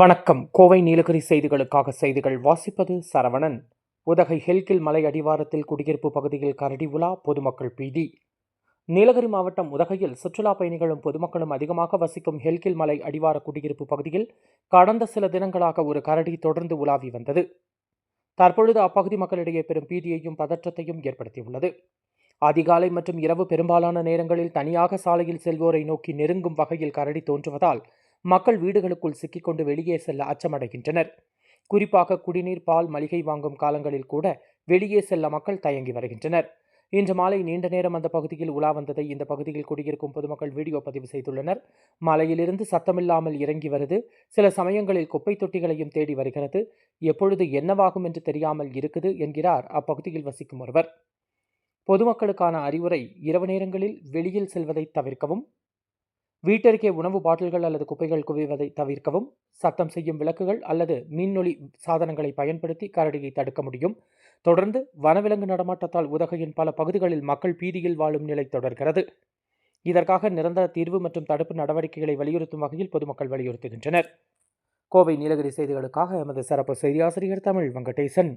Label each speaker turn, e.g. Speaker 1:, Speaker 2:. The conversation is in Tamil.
Speaker 1: வணக்கம். கோவை நீலகிரி செய்திகளுக்காக செய்திகள் வாசிப்பது சரவணன். உதகை ஹெல்கில் மலை அடிவாரத்தில் குடியிருப்பு பகுதியில் கரடி உலா பொதுமக்கள் பீதி. நீலகிரி மாவட்டம் உதகையில் சுற்றுலா பயணிகளும் பொதுமக்களும் அதிகமாக வசிக்கும் ஹெல்கில் மலை அடிவார குடியிருப்பு பகுதியில் கடந்த சில தினங்களாக ஒரு கரடி தொடர்ந்து உலாவி வந்தது. தற்பொழுது அப்பகுதி மக்களிடையே பெரும் பீதியையும் பதற்றத்தையும் ஏற்படுத்தியுள்ளது. அதிகாலை மற்றும் இரவு பெரும்பாலான நேரங்களில் தனியாக சாலையில் செல்வோரை நோக்கி நெருங்கும் வகையில் கரடி தோன்றுவதால் மக்கள் வீடுகளுக்குள் சிக்கிக்கொண்டு வெளியே செல்ல அச்சமடைகின்றனர். குறிப்பாக குடிநீர் பால் மளிகை வாங்கும் காலங்களில் கூட வெளியே செல்ல மக்கள் தயங்கி வருகின்றனர். இன்று மாலை நீண்ட நேரம் அந்த பகுதியில் உலா வந்ததை இந்த பகுதியில் குடியிருக்கும் பொதுமக்கள் வீடியோ பதிவு செய்துள்ளனர். மலையிலிருந்து சத்தமில்லாமல் இறங்கி வருது. சில சமயங்களில் குப்பை தொட்டிகளையும் தேடி வருகிறது. எப்பொழுது என்னவாகும் என்று தெரியாமல் இருக்குது என்கிறார் அப்பகுதியில் வசிக்கும் ஒருவர். பொதுமக்களுக்கான அறிவுரை இரவு நேரங்களில் வெளியில் செல்வதை தவிர்க்கவும் வீட்டருகே உணவு பாட்டில்கள் அல்லது குப்பைகள் குவிவதை தவிர்க்கவும் சத்தம் செய்யும் விளக்குகள் அல்லது மின்னொளி சாதனங்களை பயன்படுத்தி கரடியை தடுக்க முடியும். தொடர்ந்து வனவிலங்கு நடமாட்டத்தால் உதகையின் பல பகுதிகளில் மக்கள் பீதியில் வாழும் நிலை தொடர்கிறது. இதற்காக நிரந்தர தீர்வு மற்றும் தடுப்பு நடவடிக்கைகளை வலியுறுத்தும் வகையில் பொதுமக்கள் வலியுறுத்துகின்றனர். கோவை நீலகிரி செய்திகளுக்காக எமது சிறப்பு செய்தியாசிரியர் தமிழ் வெங்கடேசன்.